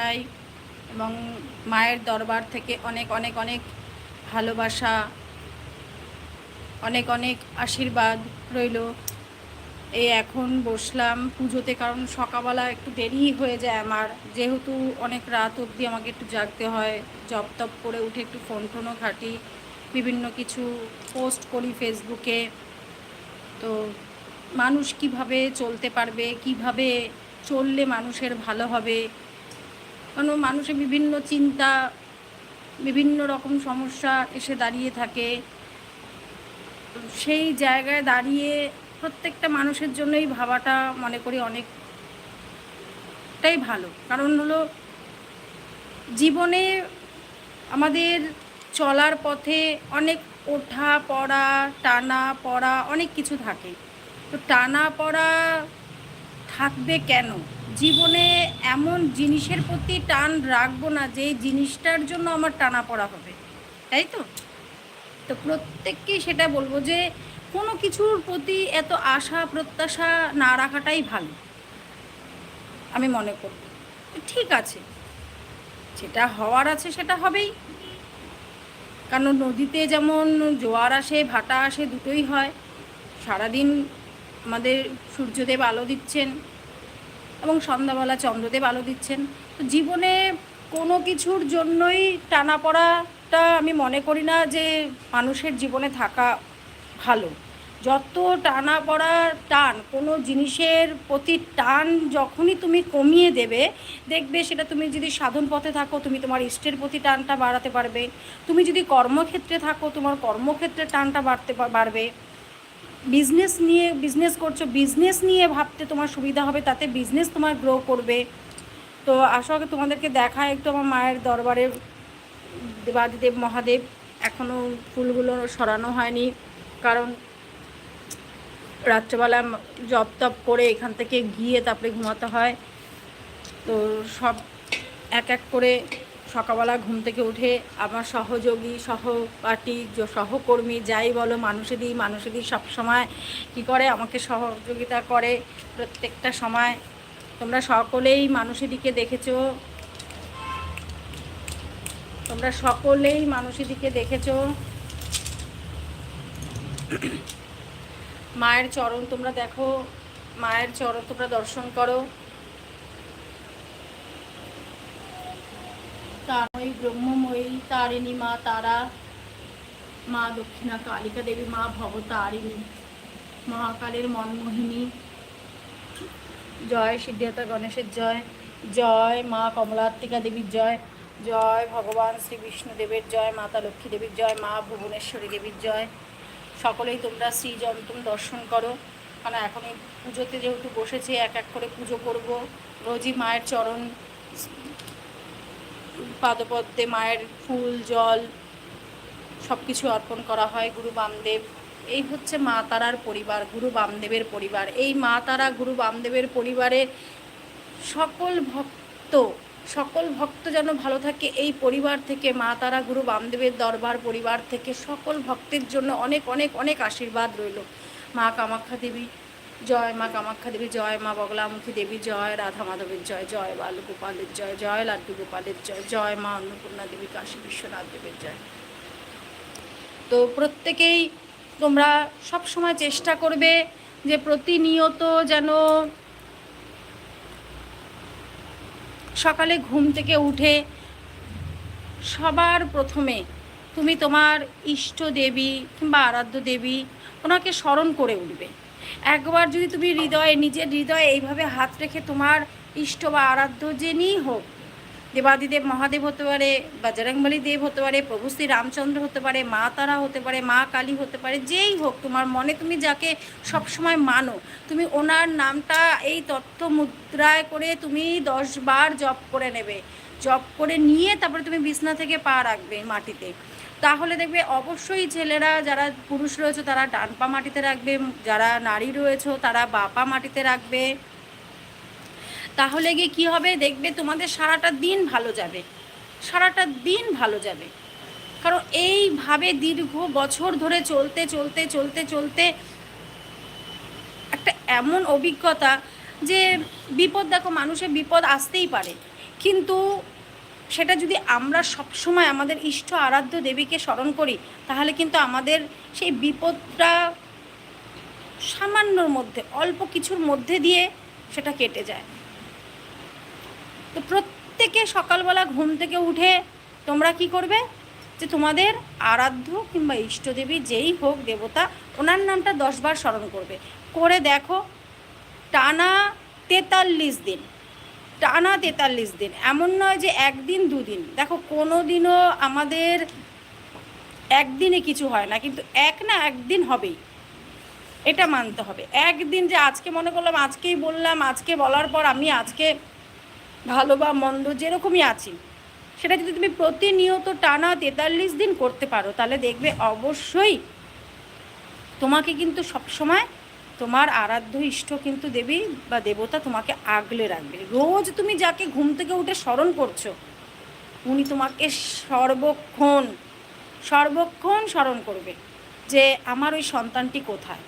নাই এবং মায়ের দরবার থেকে অনেক অনেক অনেক ভালোবাসা, অনেক অনেক আশীর্বাদ রইল। এই এখন বসলাম পুজোতে কারণ সকালবেলা একটু দেরি হয়ে যায় আমার। যেহেতু অনেক রাত অবধি আমাকে একটু জাগতে হয় জব টপ করে উঠে একটু ফোন টোনও ঘাঁটি, বিভিন্ন কিছু পোস্ট করি ফেসবুকে। তো মানুষ কীভাবে চলতে পারবে, কীভাবে চললে মানুষের ভালো হবে কারণ মানুষের বিভিন্ন চিন্তা, বিভিন্ন রকম সমস্যা এসে দাঁড়িয়ে থাকে। সেই জায়গায় দাঁড়িয়ে প্রত্যেকটা মানুষের জন্যই ভাবাটা মনে করি অনেকটাই ভালো। কারণ হলো জীবনে আমাদের চলার পথে অনেক ওঠা পড়া, টানা পড়া অনেক কিছু থাকে। তো টানা পড়া থাকবে কেন? জীবনে এমন জিনিসের প্রতি টান রাখব না যে জিনিসটার জন্য আমার টানা পড়া হবে, তাই তো? তো প্রত্যেককেই সেটা বলব যে কোনো কিছুর প্রতি এত আশা, প্রত্যাশা না রাখাটাই ভালো, আমি মনে করব ঠিক আছে, যেটা হওয়ার আছে সেটা হবেই। কারণ নদীতে যেমন জোয়ার আসে, ভাটা আসে, দুটোই হয়। সারাদিন আমাদের সূর্যদেব আলো দিচ্ছেন। এবং সন্ধ্যাবেলা চন্দ্রদেব আলো দিচ্ছেন। তো জীবনে কোনো কিছুর জন্যই টানা পড়াটা আমি মনে করি না যে মানুষের জীবনে থাকা ভালো। যত টানা পড়া টান, কোনো জিনিসের প্রতি টান যখনই তুমি কমিয়ে দেবে, দেখবে সেটা তুমি যদি সাধন পথে থাকো, তুমি তোমার ইষ্টের প্রতি টানটা বাড়াতে পারবে। তুমি যদি কর্মক্ষেত্রে থাকো, তোমার কর্মক্ষেত্রে টানটা বাড়তে বাড়বে। বিজনেস নিয়ে বিজনেস করছ বিজনেস নিয়ে ভাবতে তোমার সুবিধা হবে, তাতে বিজনেস তোমার গ্রো করবে। তো আশা আসলে তোমাদেরকে দেখায় একটু আমার মায়ের দরবারে। দেবাদিদেব মহাদেব এখনও ফুলগুলো সরানো হয়নি, কারণ রাত্রেবেলা জব টপ করে এখান থেকে গিয়ে তারপরে ঘুমাতে হয়। তো সব এক এক করে সকালবেলা ঘুম থেকে উঠে আমার সহযোগী, সহপাঠী সহকর্মী যাই বলো, মানুষেরই মানুষেরই সবসময় কী করে? আমাকে সহযোগিতা করে প্রত্যেকটা সময়। তোমরা সকলেই মানুষেরদিকে দেখেছ। তোমরা সকলেই মানুষেরদিকে দেখেছ। মায়ের চরণ তোমরা দেখো। মায়ের চরণ তোমরা দর্শন করো। তারই ব্রহ্মময়ী, তারিণী, মা তারা, মা দক্ষিণা, কালিকা দেবী, মা ভবতারিণী, মহাকালের মনমোহিনী। জয় সিদ্ধার্থ গণেশের জয়। জয় মা কমলাত্মিকা দেবীর জয়। জয় ভগবান শ্রী বিষ্ণুদেবের জয়, মাতা লক্ষ্মী দেবীর জয়, মা ভুবনেশ্বরী দেবীর জয়। সকলেই তোমরা শ্রী যন্ত্রম দর্শন করো। কারণ এখন এই পুজোতে যেহেতু বসেছি, এক এক করে পুজো করব। রোজই মায়ের চরণ পাদপদ্মে মায়ের ফুল, জল সব কিছু অর্পণ করা হয় গুরু বামদেব। এই হচ্ছে মা তারার পরিবার, গুরু বামদেবের পরিবার। এই মা তারা, গুরু বামদেবের পরিবারে সকল ভক্ত সকল ভক্ত যেন ভালো থাকে, এই পরিবার থেকে মা তারা, গুরু বামদেবের দরবার পরিবার থেকে সকল ভক্তের জন্য অনেক অনেক অনেক আশীর্বাদ রইল। মা কামাখ্যা দেবী জয় মা কামাখ্যা দেবী জয়, মা বগলামুখী দেবী জয়, রাধা মাধবের জয় জয় বালু গোপালের জয় জয় লাড্ডু গোপালের জয় জয় মা অন্নপূর্ণা দেবী কাশী বিশ্বনাথ দেবের জয়। তো প্রত্যেকেই তোমরা সব সময় চেষ্টা করবে যে প্রতিনিয়ত যেন সকালে ঘুম থেকে উঠে সবার প্রথমে তুমি তোমার ইষ্ট দেবী কিংবা আরাধ্য দেবী ওনাকে স্মরণ করে উঠবে। একবার যদি তুমি হৃদয়ে, নিজের হৃদয়ে এইভাবে হাত রেখে তোমার ইষ্ট বা আরাধ্য যিনিই হোক, দেবাদিদেব মহাদেব হতে পারে বজরংবলী দেব হতে পারে, প্রভু শ্রী রামচন্দ্র হতে পারে, মা তারা হতে পারে, মা কালী হতে পারে, যেই হোক তোমার মনে তুমি যাকে সবসময় মানো, তুমি ওনার নামটা এই তথ্য মুদ্রায় করে তুমি দশ বার জপ করে নেবে। জপ করে নিয়ে তারপরে তুমি বিছনা থেকে পা রাখবে মাটিতে। তাহলে দেখবে অবশ্যই ছেলেরা, যারা পুরুষ রয়েছে তারা ডান পা মাটিতে রাখবে, যারা নারী রয়েছে তারা বাপা মাটিতে রাখবে। তাহলে গিয়ে কী হবে? দেখবে তোমাদের সারাটা দিন ভালো যাবে। সারাটা দিন ভালো যাবে। কারণ এইভাবে দীর্ঘ বছর ধরে চলতে চলতে চলতে চলতে একটা এমন অভিজ্ঞতা যে বিপদ দেখো, মানুষের বিপদ আসতেই পারে। কিন্তু সেটা যদি আমরা সবসময় আমাদের ইষ্ট আরাধ্য দেবীকে স্মরণ করি, তাহলে কিন্তু আমাদের সেই বিপদটা সামান্যর মধ্যে, অল্প কিছুর মধ্যে দিয়ে সেটা কেটে যায়। তো প্রত্যেকে সকালবেলা ঘুম থেকে উঠে তোমরা কি করবে? যে তোমাদের আরাধ্য কিংবা ইষ্টদেবী যেই হোক দেবতা, ওনার নামটা দশবার স্মরণ করবে। করে দেখো, টানা তেতাল্লিশ দিন। টানা তেতাল্লিশ দিন। এমন নয় যে একদিন, দুদিন। দেখো কোনো দিনও আমাদের একদিনে কিছু হয় না, কিন্তু এক না একদিন হবেই। এটা মানতে হবে। একদিন যে আজকে মনে করলাম, আজকেই বললাম, আজকে বলার পর আমি আজকে ভালো বা মন্দ যেরকমই আছি, সেটা যদি তুমি প্রতিনিয়ত টানা তেতাল্লিশ দিন করতে পারো, তাহলে দেখবে অবশ্যই তোমাকে কিন্তু সবসময় তোমার আরাধ্য ইষ্ট কিন্তু দেবী বা দেবতা তোমাকে আগলে রাখবে। রোজ তুমি যাকে ঘুম থেকে উঠে স্মরণ করছ, উনি তোমাকে সর্বক্ষণ সর্বক্ষণ স্মরণ করবে যে আমার ওই সন্তানটি কোথায়?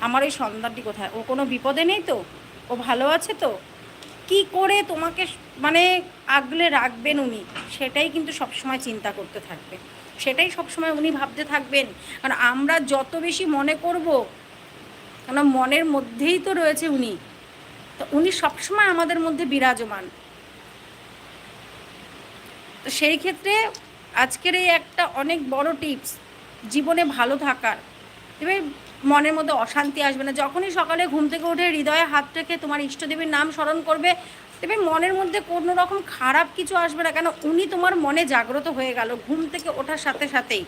আমার ওই সন্তানটি কোথায়? ও কোনো বিপদে নেই তো? ও ভালো আছে তো? কি করে তোমাকে মানে আগলে রাখবেন উনি? সেটাই কিন্তু সবসময় চিন্তা করতে থাকবে। সেটাই সবসময় উনি ভাবতে থাকবেন। কারণ আমরা যত বেশি মনে করব কেন মনের মধ্যেই তো রয়েছে উনি। তো উনি সবসময় আমাদের মধ্যে বিরাজমান। তো সেই ক্ষেত্রে আজকের এই একটা অনেক বড় টিপস, জীবনে ভালো থাকার। এবার মনের মধ্যে অশান্তি আসবে না। যখনই সকালে ঘুম থেকে উঠে হৃদয়ে হাত রেখে তোমার ইষ্টদেবীর নাম স্মরণ করবে তবে মনের মধ্যে কোনো রকম খারাপ কিছু আসবে না। কেন উনি তোমার মনে জাগ্রত হয়ে গেল ঘুম থেকে ওঠার সাথে সাথেই।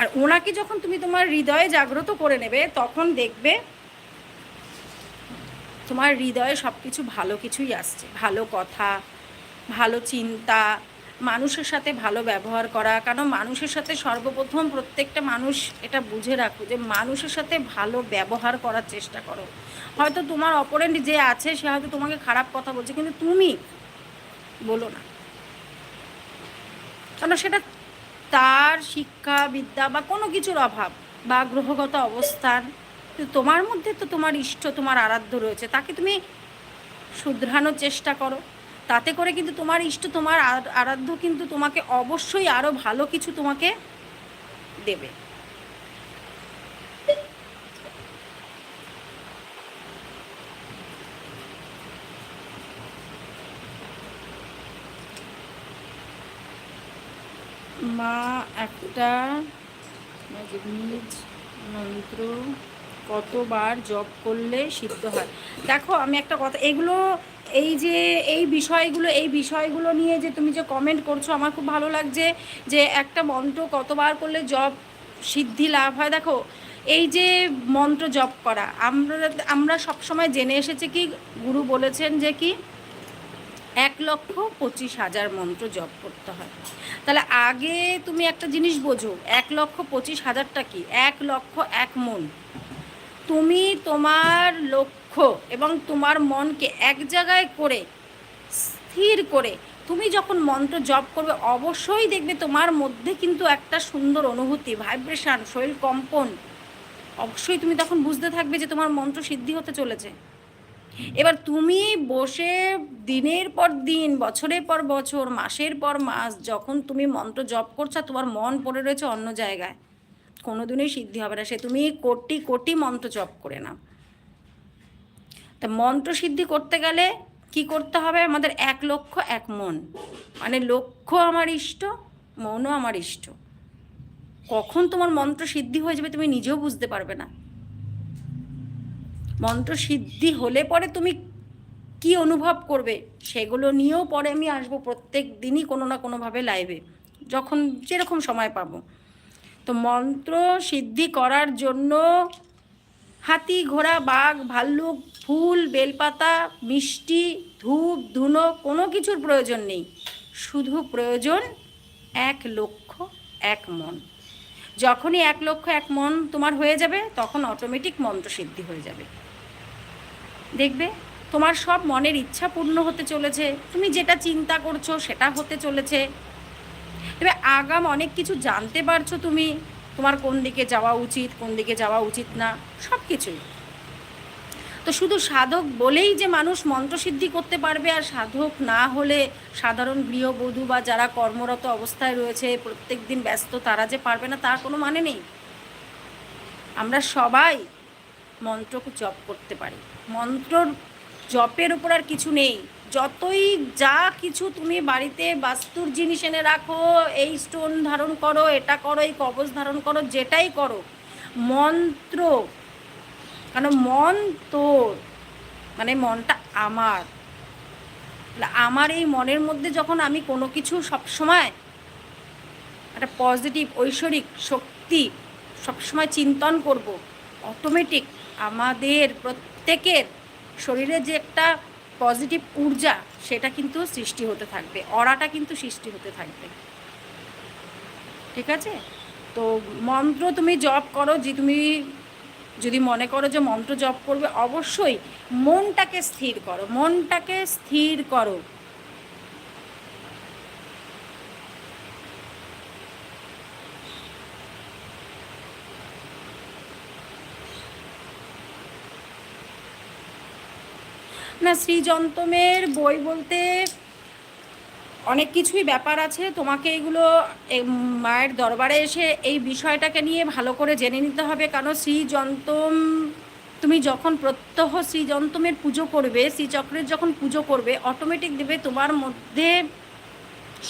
আর ওনাকে যখন তুমি তোমার হৃদয়ে জাগ্রত করে নেবে, তখন দেখবে তোমার হৃদয়ে সব কিছু ভালো কিছুই আসছে। ভালো কথা, ভালো চিন্তা, মানুষের সাথে ভালো ব্যবহার করা। কারণ মানুষের সাথে সর্বপ্রথম প্রত্যেকটা মানুষ এটা বুঝে রাখো যে মানুষের সাথে ভালো ব্যবহার করার চেষ্টা করো। হয়তো তোমার অপরেন্ট যে আছে, সে হয়তো তোমাকে খারাপ কথা বলছে, কিন্তু তুমি বলো না। কারণ সেটা তার শিক্ষা, বিদ্যা বা কোনো কিছুর অভাব বা গ্রহগত অবস্থান তোমার মধ্যে তো তোমার ইষ্ট, তোমার আরাধ্য রয়েছে, তাকে তুমি শুধরানোর চেষ্টা করো। তাতে করে কিন্তু তোমার ইষ্ট, তোমার আরাধ্য কিন্তু তোমাকে অবশ্যই আরও ভালো কিছু তোমাকে দেবে। মা, একটা মন্ত্র কতবার জপ করলে সিদ্ধ হয়? দেখো, আমি একটা কথা, এগুলো, এই যে, এই বিষয়গুলো এই বিষয়গুলো নিয়ে যে তুমি যে কমেন্ট করছ, আমার খুব ভালো লাগছে যে একটা মন্ত্র কতবার করলে জব সিদ্ধি লাভ হয়। দেখো, এই যে মন্ত্র জপ করা, আমরা আমরা সবসময় জেনে এসেছি কি, গুরু বলেছেন যে কি এক লক্ষ পঁচিশ হাজার মন্ত্র জপ করতে হয়। তাহলে আগে তুমি একটা জিনিস বোঝো, এক লক্ষ পঁচিশ হাজারটা কি? এক লক্ষ এক মন। তুমি তোমার লক্ষ্য এবং তোমার মনকে এক জায়গায় করে, স্থির করে, তুমি যখন মন্ত্র জপ করবে, অবশ্যই দেখবে তোমার মধ্যে কিন্তু একটা সুন্দর অনুভূতি ভাইব্রেশন শরীর কম্পন। অবশ্যই তুমি তখন বুঝতে থাকবে যে তোমার মন্ত্র সিদ্ধি হতে চলেছে। এবার তুমি বসে দিনের পর দিন, বছরের পর বছর, মাসের পর মাস যখন তুমি মন্ত্র জপ করছ তোমার মন পড়ে রয়েছে অন্য জায়গায়, কোনোদিনই সিদ্ধি হবে না। সে তুমি কোটি কোটি মন্ত্র জপ করে নাও। তা মন্ত্র সিদ্ধি করতে গেলে কি করতে হবে? আমাদের এক লক্ষ, এক মন। মানে লক্ষ্য আমার ইষ্ট, মনও আমার ইষ্ট। কখন তোমার মন্ত্র সিদ্ধি হয়ে যাবে তুমি নিজেও বুঝতে পারবে না। মন্ত্র সিদ্ধি হলে পরে তুমি কি অনুভব করবে? সেগুলো নিয়েও পরে আমি আসব প্রত্যেক দিনই কোনো না কোনোভাবে লাইভে যখন যেরকম সময় পাবো। তো মন্ত্র সিদ্ধি করার জন্য হাতি, ঘোড়া, বাঘ, ভাল্লুক, ফুল, বেলপাতা, মিষ্টি, ধূপ, ধুনো কোনো কিছুর প্রয়োজন নেই। শুধু প্রয়োজন এক লক্ষ এক মন। যখনই এক লক্ষ এক মন তোমার হয়ে যাবে, তখন অটোমেটিক মন্ত্র সিদ্ধি হয়ে যাবে। দেখবে, তোমার সব মনের ইচ্ছা পূর্ণ হতে চলেছে, তুমি যেটা চিন্তা করছ সেটা হতে চলেছে। তবে আগাম অনেক কিছু জানতে পারছ তুমি, তোমার কোন দিকে যাওয়া উচিত, কোন দিকে যাওয়া উচিত না, সব কিছুই। তো শুধু সাধক বলেই যে মানুষ মন্ত্রসিদ্ধি করতে পারবে, আর সাধক না হলে সাধারণ গৃহবধূ বা যারা কর্মরত অবস্থায় রয়েছে, প্রত্যেক দিন ব্যস্ত, তারা যে পারবে না, তার কোনো মানে নেই। আমরা সবাই মন্ত্র জপ করতে পারি। মন্ত্রর জপের উপর আর কিছু নেই। যতই যা কিছু তুমি বাড়িতে বাস্তুর জিনিস এনে রাখো, এই স্টোন ধারণ করো, এটা করো, এই কবচ ধারণ করো, যেটাই করো, মন্ত্র, কারণ মন তোর মানে মনটা আমার। আমার এই মনের মধ্যে যখন আমি কোনো কিছু সবসময় একটা পজিটিভ ঐশ্বরিক শক্তি সবসময় চিন্তন করব অটোমেটিক আমাদের প্রত্যেকের শরীরে যে একটা পজিটিভ ঊর্জা, সেটা কিন্তু সৃষ্টি হতে থাকবে, অরাটা কিন্তু সৃষ্টি হতে থাকবে। ঠিক আছে? তো মন্ত্র তুমি জপ করো, যে তুমি যদি মনে করো যে মন্ত্র জপ করবে, অবশ্যই মনটাকে স্থির করো, মনটাকে স্থির করো। না শ্রীযন্তমের বই বলতে অনেক কিছুই ব্যাপার আছে। তোমাকে এগুলো মায়ের দরবারে এসে এই বিষয়টাকে নিয়ে ভালো করে জেনে নিতে হবে। কারণ শ্রীযন্তম তুমি যখন প্রত্যহ শ্রীযন্তমের পুজো করবে শ্রীচক্রের যখন পুজো করবে অটোমেটিক দেবে তোমার মধ্যে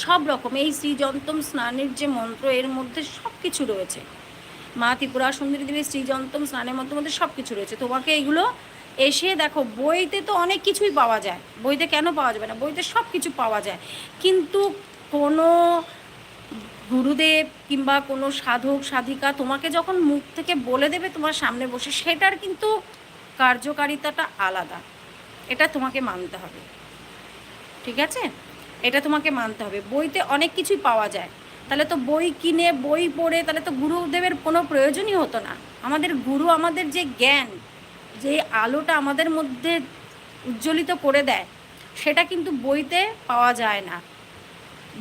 সব রকম, এই শ্রীযন্তম স্নানের যে মন্ত্র, এর মধ্যে সব কিছু রয়েছে। মা ত্রিপুরা সুন্দরী দেবীর শ্রীযন্তম স্নানের মন্ত্রের মধ্যে সব কিছু রয়েছে। তোমাকে এগুলো এসে দেখো, বইতে তো অনেক কিছুই পাওয়া যায়। বইতে কেন পাওয়া যাবে না? বইতে সব কিছু পাওয়া যায়। কিন্তু কোনো গুরুদেব কিংবা কোনো সাধক, সাধিকা তোমাকে যখন মুখ থেকে বলে দেবে তোমার সামনে বসে, সেটার কিন্তু কার্যকারিতাটা আলাদা। এটা তোমাকে মানতে হবে। ঠিক আছে? এটা তোমাকে মানতে হবে। বইতে অনেক কিছুই পাওয়া যায়। তাহলে তো বই কিনে, বই পড়ে, তাহলে তো গুরুদেবের কোনো প্রয়োজনই হতো না। আমাদের গুরু আমাদের যে জ্ঞান যে আলোটা আমাদের মধ্যে উজ্জ্বলিত করে দেয়, সেটা কিন্তু বইতে পাওয়া যায় না।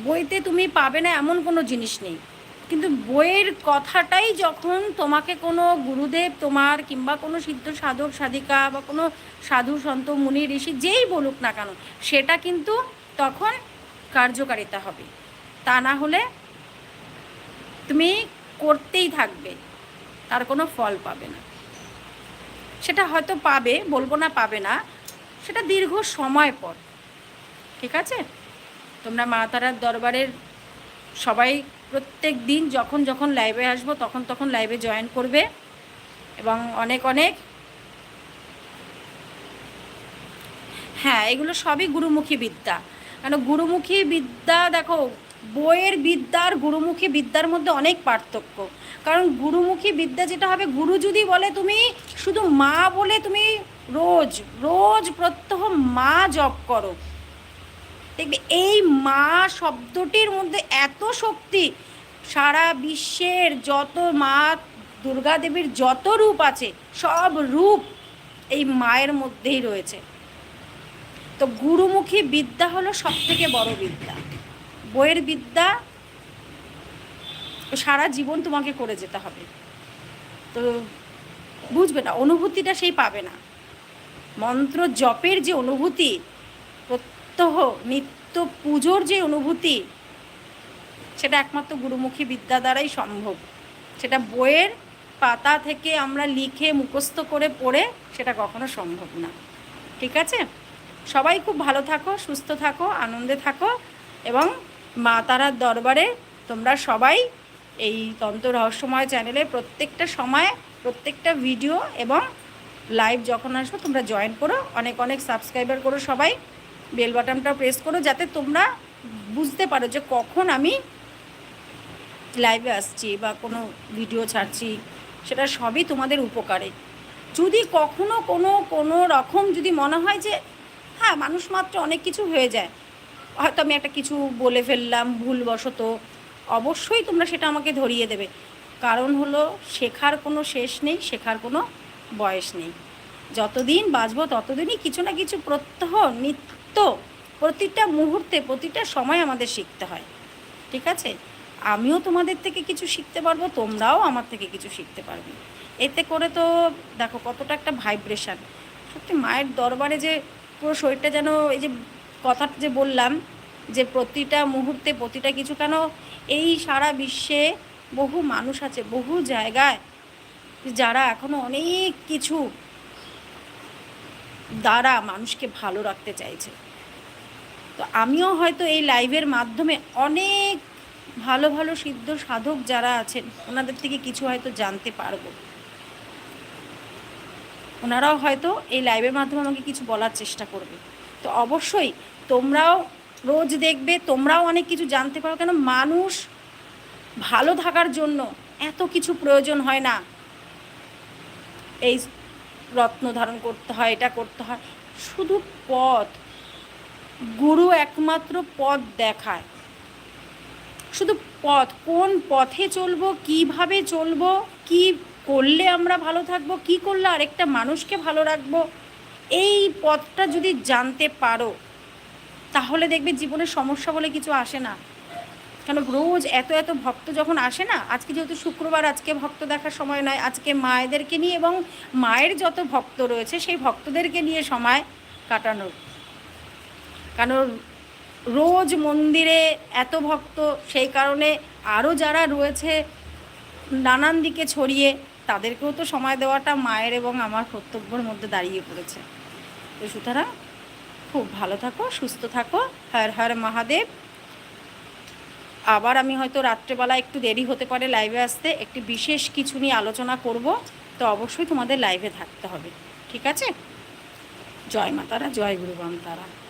বইতে তুমি পাবে না এমন কোনো জিনিস নেই। কিন্তু বইয়ের কথাটাই যখন তোমাকে কোনো গুরুদেব, তোমার কিংবা কোনো সিদ্ধ সাধক, সাধিকা বা কোনো সাধু, সন্ত, মুনি, ঋষি যেই বলুক না কেন, সেটা কিন্তু তখন কার্যকারিতা হবে। তা না হলে তুমি করতেই থাকবে, তার কোনো ফল পাবে না। সেটা হয়তো পাবে, বলব না পাবে না, সেটা দীর্ঘ সময় পর। ঠিক আছে? তোমরা মা তারার দরবারের সবাই প্রত্যেক দিন যখন যখন লাইভে আসব, তখন তখন লাইভে জয়েন করবে এবং অনেক অনেক হ্যাঁ এগুলো সবই গুরুমুখী বিদ্যা। কেন গুরুমুখী বিদ্যা, দেখো, বইয়ের বিদ্যা আর গুরুমুখী বিদ্যার মধ্যে অনেক পার্থক্য। কারণ গুরুমুখী বিদ্যা যেটা হবে, গুরু যদি বলে তুমি শুধু মা বলে তুমি রোজ রোজ প্রত্যহ মা জপ করো। দেখবে এই মা শব্দটির মধ্যে এত শক্তি, সারা বিশ্বের যত মা দুর্গা দেবীর যত রূপ আছে, সব রূপ এই মায়ের মধ্যেই রয়েছে। তো গুরুমুখী বিদ্যা হলো সব থেকে বড় বিদ্যা। বইয়ের বিদ্যা সারা জীবন তোমাকে করে যেতে হবে। তো বুঝবে না, অনুভূতিটা সেই পাবে না। মন্ত্র জপের যে অনুভূতি, প্রত্যহ নিত্য পুজোর যে অনুভূতি, সেটা একমাত্র গুরুমুখী বিদ্যা দ্বারাই সম্ভব। সেটা বইয়ের পাতা থেকে আমরা লিখে মুখস্থ করে পড়ে সেটা কখনো সম্ভব না। ঠিক আছে? সবাই খুব ভালো থাকো, সুস্থ থাকো, আনন্দে থাকো এবং মা তারার দরবারে তোমরা সবাই এই তন্ত্র রহস্যময় চ্যানেলে প্রত্যেকটা সময়, প্রত্যেকটা ভিডিও এবং লাইভ যখন আসব তোমরা জয়েন করো। অনেক অনেক সাবস্ক্রাইবার করো সবাই। বেল বাটনটা প্রেস করো যাতে তোমরা বুঝতে পারো যে কখন আমি লাইভে আসছি বা কোনো ভিডিও ছাড়ছি, সেটা সবই তোমাদের উপকারে। যদি কখনো কোনো কোনো রকম যদি মনে হয় যে হ্যাঁ মানুষ মাত্র অনেক কিছু হয়ে যায়, হয়তো আমি একটা কিছু বলে ফেললাম ভুলবশত অবশ্যই তোমরা সেটা আমাকে ধরিয়ে দেবে। কারণ হলো, শেখার কোনো শেষ নেই, শেখার কোনো বয়স নেই। যতদিন বাঁচবো ততদিনই কিছু না কিছু প্রত্যহ, নিত্য প্রতিটা মুহূর্তে, প্রতিটা সময় আমাদের শিখতে হয়। ঠিক আছে? আমিও তোমাদের থেকে কিছু শিখতে পারব, তোমরাও আমার থেকে কিছু শিখতে পারবে। এতে করে তো, দেখো কতটা একটা ভাইব্রেশান সত্যি মায়ের দরবারে যে পুরো শরীরটা যেন, এই যে কথাটা যে বললাম যে প্রতিটা মুহূর্তে, প্রতিটা কিছু কেন এই সারা বিশ্বে বহু মানুষ আছে, বহু জায়গায় যারা এখনও অনেক কিছু দ্বারা মানুষকে ভালো রাখতে চাইছে। তো আমিও হয়তো এই লাইভের মাধ্যমে অনেক ভালো ভালো, সিদ্ধ সাধক যারা আছেন, ওনাদের থেকে কিছু হয়তো জানতে পারব। ওনারাও হয়তো এই লাইভের মাধ্যমে আমাকে কিছু বলার চেষ্টা করবে। তো অবশ্যই তোমরাও রোজ দেখবে তোমরাও অনেক কিছু জানতে পারো। কেন মানুষ ভালো থাকার জন্য এত কিছু প্রয়োজন হয় না। এই রত্ন ধারণ করতে হয়, এটা করতে হয়। শুধু পথ। গুরু একমাত্র পথ দেখায়। শুধু পথ, কোন পথে চলবো, কীভাবে চলবো, কি করলে আমরা ভালো থাকব, কি করলে আরেকটা মানুষকে ভালো রাখব, এই পথটা যদি জানতে পারো তাহলে দেখবে জীবনের সমস্যা বলে কিছু আসে না। কেন রোজ এত এত ভক্ত যখন আসে না, আজকে যেহেতু শুক্রবার, আজকে ভক্ত দেখার সময় নয়, আজকে মায়েদেরকে নিয়ে এবং মায়ের যত ভক্ত রয়েছে, সেই ভক্তদেরকে নিয়ে সময় কাটানোর। কারণ রোজ মন্দিরে এত ভক্ত, সেই কারণে আরও যারা রয়েছে নানান দিকে ছড়িয়ে, তাদেরকেও তো সময় দেওয়াটা মায়ের এবং আমার কর্তব্যের মধ্যে দাঁড়িয়ে পড়েছে। তো সুতরাং খুব ভালো থাকো, সুস্থ থাকো। হর হর মহাদেব। আবার আমি হয়তো রাত্রেবেলা একটু দেরি হতে পারে লাইভে আসতে। একটি বিশেষ কিছু নিয়ে আলোচনা করব। তো অবশ্যই তোমাদের লাইভে থাকতে হবে। ঠিক আছে? জয় মাতারা, জয় গুরু বাম তারা।